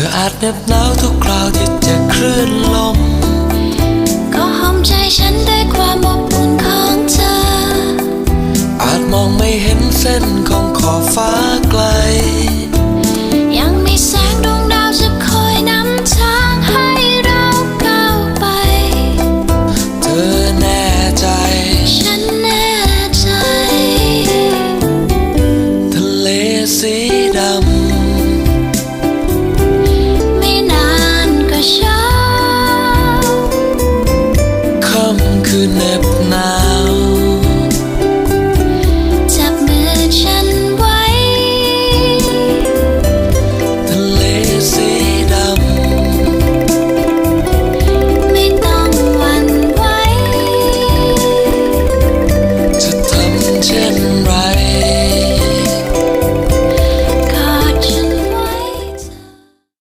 ออาจเหน็บหนาวทุกคราวที่จะคลื่นลม ก็หอมใจฉันด้วยความอบอุ่นของเธอ อาจมองไม่เห็นเส้นของขอบฟ้าไกล ยังมีแสงดวงดาวจะคอยนำทางให้เราก้าวไป เธอแน่ใจ ฉันแน่ใจ ทะเลสี cứ nếp now.